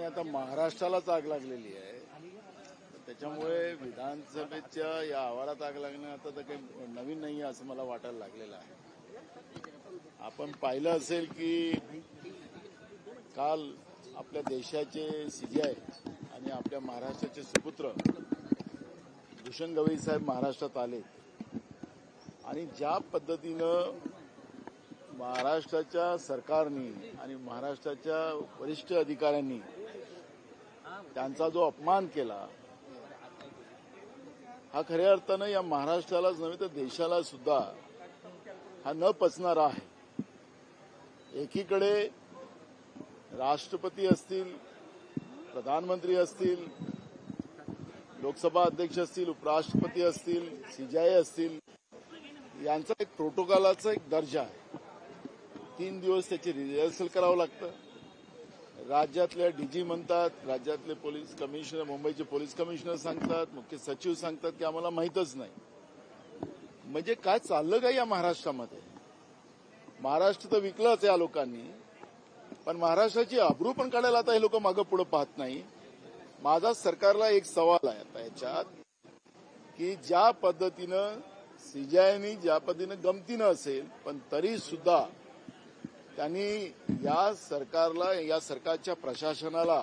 आणि आता महाराष्ट्रालाच आग लागलेली आहे. त्याच्यामुळे विधानसभेच्या या आवारात आग लागणं आता तर काही नवीन नाही आहे असं मला वाटायला लागलेलं आहे. आपण पाहिलं असेल की काल आपल्या देशाचे सीजीआय आणि आपल्या महाराष्ट्राचे सुपुत्र भूषण गवई साहेब महाराष्ट्रात आले. आणि ज्या पद्धतीनं महाराष्ट्राच्या सरकारने आणि महाराष्ट्राच्या वरिष्ठ अधिकाऱ्यांनी त्यांचा जो अपमान केला हा खऱ्या अर्थानं या महाराष्ट्रालाच नव्हे तर देशाला सुद्धा हा न पचणारा आहे. एकीकडे राष्ट्रपती असतील प्रधानमंत्री असतील लोकसभा अध्यक्ष असतील उपराष्ट्रपती असतील सीजीआय असतील यांचा एक प्रोटोकॉलाचा एक दर्जा आहे. तीन दिवस त्याची रिहर्सल करावं लागतं. राज्यातल्या डीजी म्हणतात राज्यातले पोलीस कमिशनर मुंबईचे पोलीस कमिशनर सांगतात मुख्य सचिव सांगतात की आम्हाला माहीतच नाही. म्हणजे काय चाललं का या महाराष्ट्रामध्ये? महाराष्ट्र तर विकलंच या लोकांनी पण महाराष्ट्राची अब्रू पण काढायला आता हे लोक मागं पुढे पाहत नाही. माझा सरकारला एक सवाल आहे आता याच्यात की ज्या पद्धतीनं सीजीआयनी ज्या पद्धतीनं गमतीनं असेल पण तरी सुद्धा त्यांनी या सरकारला या सरकारच्या प्रशासनाला